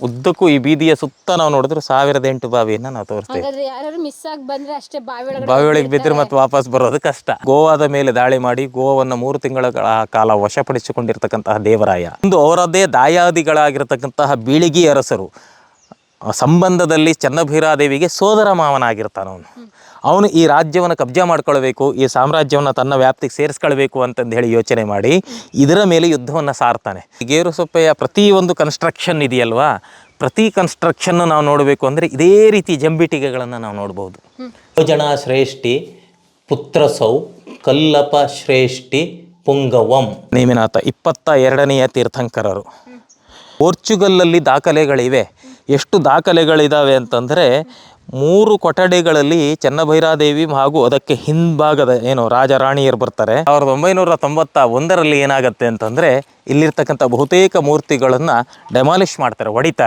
ಉದ್ದಕ್ಕೂ ಈ ಬೀದಿಯ ಸುತ್ತ ನಾವು ನೋಡಿದ್ರೆ ಸಾವಿರದ ಎಂಟು ಬಾವಿಯನ್ನ ನಾವು ತೋರಿಸ್ತೇವೆ ಹಾಗಾದ್ರೆ ಯಾರು ಮಿಸ್ ಆಗಿ ಬಂದ್ರೆ ಅಷ್ಟೇ ಬಾವಿ ಒಳಗಡೆ ಬಾವಿ ಬಿದ್ದರೆ ಮತ್ತೆ ವಾಪಸ್ ಬರೋದು ಕಷ್ಟ. ಗೋವಾದ ಮೇಲೆ ದಾಳಿ ಮಾಡಿ ಗೋವನ್ನ ಮೂರು ತಿಂಗಳ ಕಾಲ ವಶಪಡಿಸಿಕೊಂಡಿರ್ತಕ್ಕಂತಹ ದೇವರಾಯ. ಒಂದು ಅವರದೇ ದಾಯಾದಿಗಳಾಗಿರ್ತಕ್ಕಂತಹ ಬೀಳಿಗಿ ಅರಸರು ಸಂಬಂಧದಲ್ಲಿ ಚನ್ನಭೀರಾದೇವಿಗೆ ಸೋದರ ಮಾವನಾಗಿರ್ತಾನ ಅವನು. ಅವನು ಈ ರಾಜ್ಯವನ್ನು ಕಬ್ಜೆ ಮಾಡ್ಕೊಳ್ಬೇಕು ಈ ಸಾಮ್ರಾಜ್ಯವನ್ನು ತನ್ನ ವ್ಯಾಪ್ತಿಗೆ ಸೇರಿಸ್ಕೊಳ್ಬೇಕು ಅಂತಂದು ಹೇಳಿ ಯೋಚನೆ ಮಾಡಿ ಇದರ ಮೇಲೆ ಯುದ್ಧವನ್ನು ಸಾರ್ತಾನೆ. ಗೇರು ಸೊಪ್ಪೆಯ ಪ್ರತಿಯೊಂದು ಕನ್ಸ್ಟ್ರಕ್ಷನ್ ಇದೆಯಲ್ವಾ? ಪ್ರತಿ ಕನ್ಸ್ಟ್ರಕ್ಷನ್ ನಾವು ನೋಡಬೇಕು ಅಂದರೆ ಇದೇ ರೀತಿ ಜಂಬಿಟಿಗೆಗಳನ್ನು ನಾವು ನೋಡ್ಬೋದು. ಯೋಜನಾ ಶ್ರೇಷ್ಠಿ ಪುತ್ರಸೌ ಕಲ್ಲಪ ಶ್ರೇಷ್ಠಿ ಪುಂಗವಂ. ನೇಮಿನಾಥ ಇಪ್ಪತ್ತ ಎರಡನೆಯ ತೀರ್ಥಂಕರರು. ಪೋರ್ಚುಗಲ್ಲಲ್ಲಿ ದಾಖಲೆಗಳಿವೆ. ಎಷ್ಟು ದಾಖಲೆಗಳಿದ್ದಾವೆ ಅಂತಂದರೆ ಮೂರು ಕೊಠಡಿಗಳಲ್ಲಿ ಚನ್ನಭೈರಾದೇವಿ ಹಾಗೂ ಅದಕ್ಕೆ ಹಿಂಭಾಗದ ಏನು ರಾಜರಾಣಿಯರು ಬರ್ತಾರೆ. ಸಾವಿರದ ಒಂಬೈನೂರ ತೊಂಬತ್ತ ಒಂದರಲ್ಲಿ ಏನಾಗುತ್ತೆ ಅಂತಂದರೆ ಇಲ್ಲಿರ್ತಕ್ಕಂಥ ಬಹುತೇಕ ಮೂರ್ತಿಗಳನ್ನು ಡೆಮಾಲಿಷ್ ಮಾಡ್ತಾರೆ ಹೊಡಿತಾರೆ